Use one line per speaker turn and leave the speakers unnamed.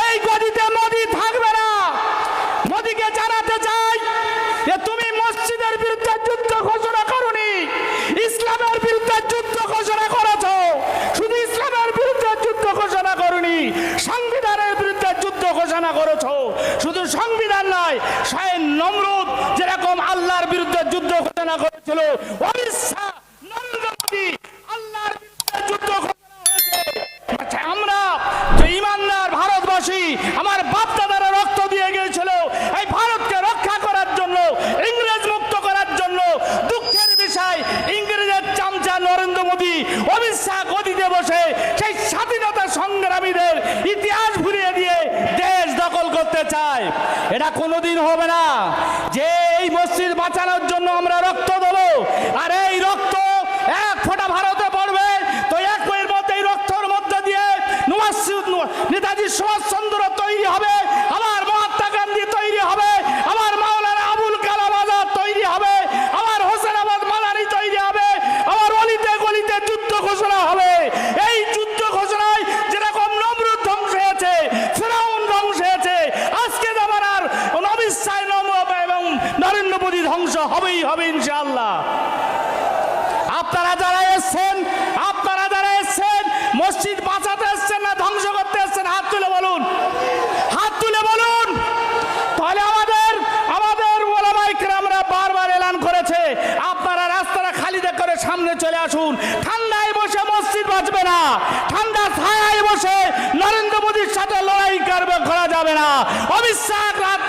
এই গদিতে মোদি থাকবে না। মোদিকে জানাতে চাই যে তুমি মসজিদের বিরুদ্ধে যুদ্ধ ঘোষণা করনি। ইসলামের বিরুদ্ধে যুদ্ধ ঘোষণা করেছ। শুধু ইসলামের বিরুদ্ধে যুদ্ধ ঘোষণা করনি, সংবিধানের বিরুদ্ধে যুদ্ধ ঘোষণা করেছ। শুধু সংবিধান নয়, স্বয়ং নমরুদ যেরকম আল্লাহর বিরুদ্ধে যুদ্ধ ঘোষণা করেছিল অমিত শাহ নরেন্দ্র মোদী আল্লাহর বিরুদ্ধে যুদ্ধ ঘোষণা হয়েছে আচ্ছা, আমরা যে ইমানদার ভারতবাসী আমার বাপ দাদারা রক্ত দিয়ে গিয়েছিল এই ভারতকে রক্ষা করার জন্য ইংরেজ মুক্ত করার জন্য দুঃখের বিষয় ইংরেজের চামচা নরেন্দ্র মোদী অমিত গদিতে বসে সেই স্বাধীনতা সংগ্রামীদের ইতিহাস ঘুরিয়ে দিয়ে দেশ দখল করতে চায়। এটা কোনোদিন হবে না। যে এই মসজিদ বাঁচানোর জন্য আমরা রক্ত দেবো, আর এই রক্ত এক ফোঁটা ভারতে পড়বে, তো এক মধ্যে এই রক্তর মধ্যে দিয়ে নেতাজি সুভাষচন্দ্র তৈরি হবে আমার মহাত্মা গান্ধী তৈরি হবে আমার মাওলানা আবুল কালাম আজাদ তৈরি হবে আমার হোসেন আবাদ মালানি তৈরি হবে আমার অলিতে গলিতে যুদ্ধ ঘোষণা হবে এই যুদ্ধ ঘোষণায় যেরকম নমরুদ ধ্বংস হয়েছে ফেরাউন ধ্বংস হয়েছে আজকে জামানার অমিত শাহ নম- এবং নরেন্দ্র মোদী ধ্বংস হবেই হবে ইনশাআল্লাহ। আপনারা যারা এসছেন, আপনারা যারা এসছেন, মসজিদ বাঁচাতে এসছেন না, ধ্বংস করতে এসছেন, হাত তুলে বলুন। হাত তুলে বলুন। তাহলে আমাদের আমাদের ওলামাইকে আমরা বারবার এলান করেছে। আপনারা রাস্তাটা খালি করে সামনে চলে আসুন। ঠান্ডায় বসে মসজিদ বাঁচবে না। ঠান্ডা ছায়ায় বসে নরেন্দ্র মোদীর সাথে লড়াই করবে, করা যাবে না। রাত